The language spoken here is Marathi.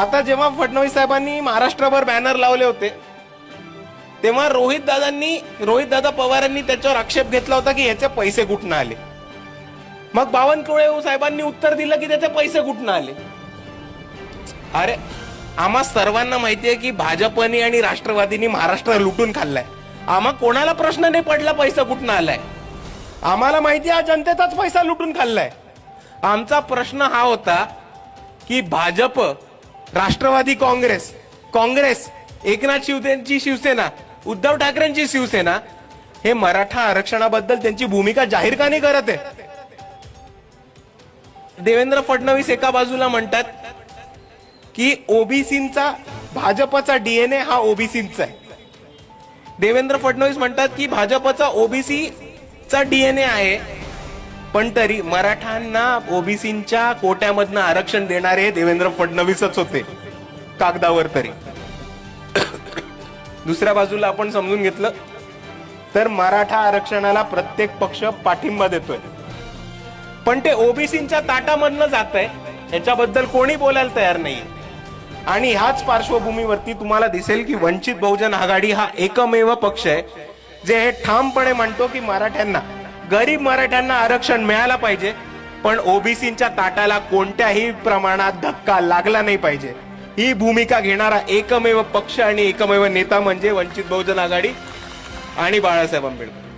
आता जेव्हा फडणवीस साहेबांनी महाराष्ट्रभर बॅनर लावले होते तेव्हा रोहित दादांनी रोहित दादा पवारांनी त्याच्यावर आक्षेप घेतला होता की ह्याचे पैसे कुठनं आले? मग बावनकुळे साहेबांनी उत्तर दिलं की त्याचे पैसे कुठनं आले? अरे आम्हा सर्वांना माहितीये की भाजपने आणि राष्ट्रवादीनी महाराष्ट्र लुटून खाल्लाय. आम्हा कोणाला प्रश्न नाही पडला पैसा कुठनं आलाय? आम्हाला माहिती आहे हा जनतेचाच पैसा लुटून खाल्लाय. आमचा प्रश्न हा होता की भाजप राष्ट्रवादी काँग्रेस. काँग्रेस एकनाथ शिवसेनेची शिवसेना उद्धव ठाकरेंची शिवसेना हे मराठा आरक्षणाबद्दल त्यांची भूमिका जाहीर का नाही करत आहे? देवेंद्र फडणवीस एका बाजूला म्हणतात की ओबीसींचा भाजपचा डीएनए हा ओबीसींचा आहे. देवेंद्र फडणवीस म्हणतात की भाजपचा ओबीसी चा डीएनए आहे. पण तरी मराठांना ओबीसींच्या कोट्यामधनं आरक्षण देणारे देवेंद्र फडणवीसच होते. कागदावर तरी. दुसऱ्या बाजूला आपण समजून घेतलं तर मराठा आरक्षणाला प्रत्येक पक्ष पाठिंबा देतोय. पण ते ओबीसींच्या ताटामधनं जात आहे याच्याबद्दल कोणी बोलायला तयार नाही आणि ह्याच पार्श्वभूमीवरती तुम्हाला दिसेल की वंचित बहुजन आघाडी हा एकमेव पक्ष आहे जे हे ठामपणे म्हणतो की मराठ्यांना गरीब मराठ्यांना आरक्षण मिळायला पाहिजे पण ओबीसींच्या ताटाला कोणत्याही प्रमाणात धक्का लागला नाही पाहिजे. ही भूमिका घेणारा एकमेव पक्ष आणि एकमेव नेता म्हणजे वंचित बहुजन आघाडी आणि बाळासाहेब आंबेडकर.